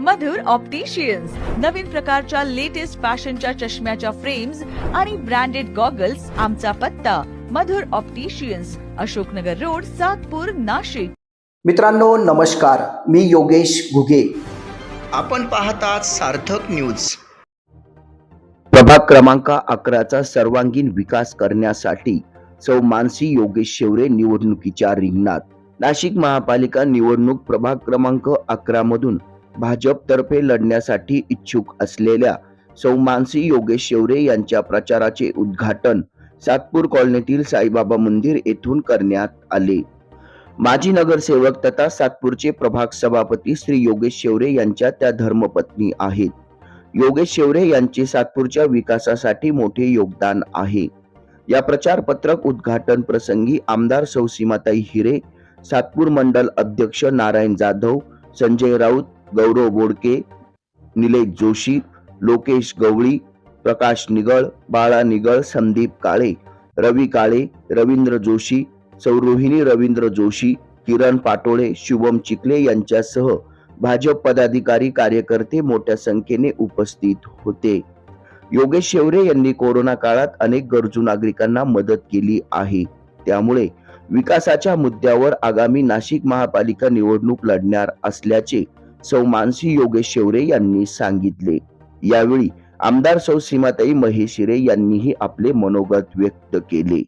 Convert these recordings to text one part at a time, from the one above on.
मधुर opticians नवीन प्रकारच्या latest फॅशनच्या चष्म्याच्या फ्रेम्स आणि ब्रँडेड गॉगल्स आमचा पत्ता. Madhur opticians Ashoknagar road Satpur Nashik. मित्रांनो नमस्कार. मी योगेश घुगे. आपण पाहतात सार्थक न्यूज प्रभाग क्रमांक अकराचा सर्वांगीण विकास करण्यासाठी सौ मानसी योगेश शेवरे निवडणुकीच्या रिंगणात. नाशिक महापालिका निवडणूक प्रभाग क्रमांक अकरा मधून भाजपतर्फे लढण्यासाठी इच्छुक असलेल्या सौ मानसी योगेश शेवरे यांच्या प्रचाराचे उद्घाटन सातपूर कॉलनीतील साईबाबा मंदिर येथून करण्यात आले. माजी नगरसेवक तथा सातपूरचे प्रभाग सभापती श्री योगेश शेवरे यांच्या त्या धर्मपत्नी आहेत. योगेश शेवरे यांचे सातपूरच्या विकासासाठी मोठे योगदान आहे. या प्रचार पत्रक उद्घाटन प्रसंगी आमदार सौ सीमाताई हिरे सातपूर मंडल अध्यक्ष नारायण जाधव संजय राऊत गौरव बोडके निलेश जोशी लोकेश गवळी प्रकाश निगळ बाळा निगळ संदीप काळे रवी काळे रवींद्र जोशी सौरोहिणी रवींद्र जोशी किरण पाटोळे शुभम चिखले यांच्यासह भाजप पदाधिकारी कार्यकर्ते मोठ्या संख्येने उपस्थित होते. योगेश शेवरे यांनी कोरोना काळात अनेक गरजू नागरिकांना मदत केली आहे. त्यामुळे विकासाच्या मुद्द्यावर आगामी नाशिक महापालिका निवडणूक लढणार असल्याचे सौ मानसी योगेश शेवरे यांनी सांगितले. यावेळी आमदार सौ सीमाताई महेशिरे यांनीही आपले मनोगत व्यक्त केले.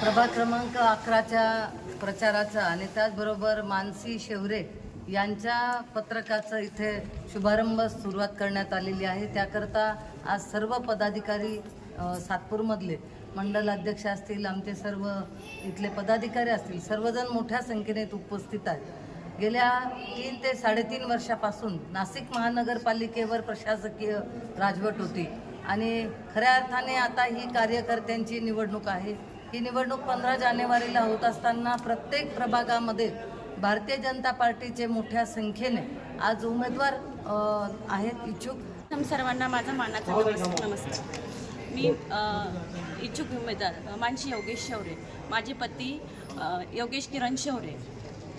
प्रभाग क्रमांक अकराच्या प्रचाराचा आणि त्याचबरोबर मानसी शेवरे यांच्या पत्रकाचं इथे शुभारंभ सुरुवात करण्यात आलेली आहे. त्याकरता आज सर्व पदाधिकारी सातपूरमधले मंडल अध्यक्ष असतील आमचे सर्व इथले पदाधिकारी असतील सर्वजण मोठ्या संख्येने उपस्थित आहेत. गेल्या तीन ते साडेतीन वर्षापासून नाशिक महानगरपालिकेवर प्रशासकीय राजवट होती. आणि खऱ्या अर्थाने आता ही कार्यकर्त्यांची निवडणूक आहे. ही निवडणूक पंधरा जानेवारीला होत असताना प्रत्येक प्रभागामध्ये भारतीय जनता पार्टीचे मोठ्या संख्येने आज उमेदवार आहेत इच्छुक. प्रथम सर्वांना माझा मानाचा नमस्कार. नमस्कार. मी इच्छुक उमेदवार अ, मानसी योगेश शौरे माझे पती योगेश किरण शौरे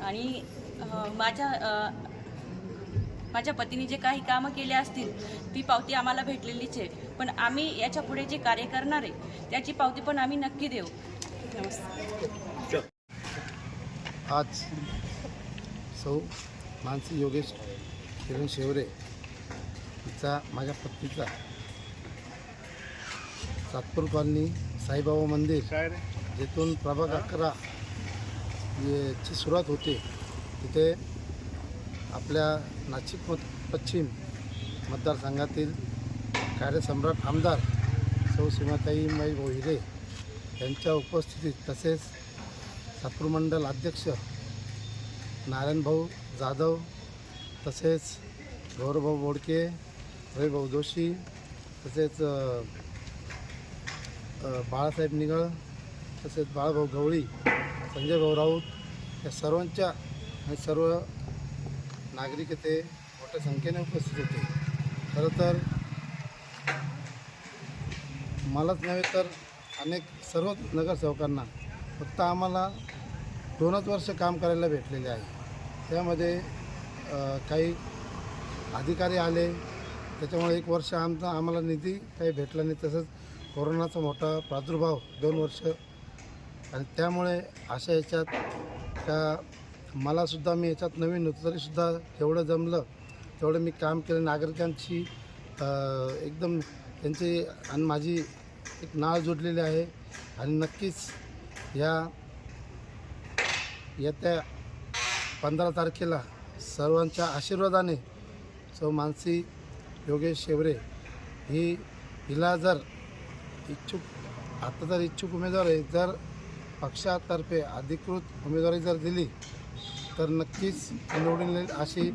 आणि माझ्या माझ्या पतीने जे काही कामं केले असतील ती पावती आम्हाला भेटलेलीच आहे. पण आम्ही याच्यापुढे जे कार्य करणार आहे त्याची पावती पण आम्ही नक्की देऊ. नमस्कार. आज सौ मानसी योगेश किरण शेवरे हिचा माझ्या पत्नीचा सातपूर कॉलनी साईबाबा मंदिर जिथून प्रभाग अकरा ची सुरुवात होते. तिथे आपल्या नाशिक मत पश्चिम मतदारसंघातील कार्यसम्राट आमदार सौ सीमाताई माई मोहिरे यांच्या उपस्थितीत तसेच सातपूर मंडल अध्यक्ष नारायणभाऊ जाधव तसेच गौरवभाऊ बोडके रविभाऊ जोशी तसेच बाळासाहेब निगळ तसेच बाळाभाऊ गवळी संजय भाऊ राऊत या सर्वांच्या आणि सर्व नागरिक इथे मोठ्या संख्येने उपस्थित होते. खरं तर मलाच नव्हे तर अनेक सर्वच नगरसेवकांना फक्त आम्हाला दोनच वर्ष काम करायला भेटलेले आहे. त्यामध्ये काही अधिकारी आले. त्याच्यामुळे एक वर्ष आमचा आम्हाला निधी काही भेटला नाही. तसंच कोरोनाचा मोठा प्रादुर्भाव दोन वर्ष. आणि त्यामुळे अशा याच्यात त्या मलासुद्धा मी याच्यात नवीन होतो तरीसुद्धा जेवढं जमलं तेवढं मी काम केलं. नागरिकांची एकदम त्यांची आणि माझी एक नाळ जोडलेली आहे. आणि नक्कीच या येत्या पंधरा तारखेला सर्वांच्या आशीर्वादाने सौ मानसी योगेश शेवरे ही हिला जर इच्छुक आता तर इच्छुक उमेदवार आहे. जर पक्षातर्फे अधिकृत उमेदवारी जर दिली तर नक्कीच निवडून येईल अशी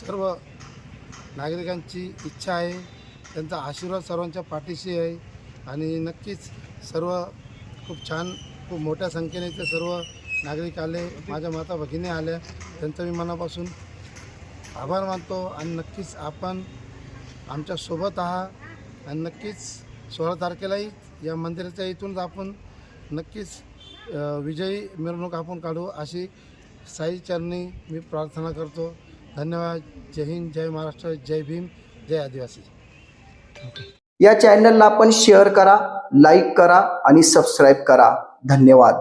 सर्व नागरिकांची इच्छा आहे. त्यांचा आशीर्वाद सर्वांच्या पाठीशी आहे. आणि नक्कीच सर्व खूप छान खूप मोठ्या संख्येने ते सर्व नागरिक आले. माझ्या माता भगिनी आल्या. त्यांचं मी मनापासून आभार मानतो. आणि नक्कीच आपण आमच्यासोबत आहात. आणि नक्कीच सोळा तारखेलाही या मंदिराच्या इथूनच आपण नक्कीच विजयी मिरवणूक आपण काढू अशी साई चरणी मी प्रार्थना करतो. धन्यवाद. जय हिंद जय महाराष्ट्र जय भीम जय आदिवासी. या चॅनलला आपण शेअर करा लाईक करा आणि सबस्क्राईब करा. धन्यवाद.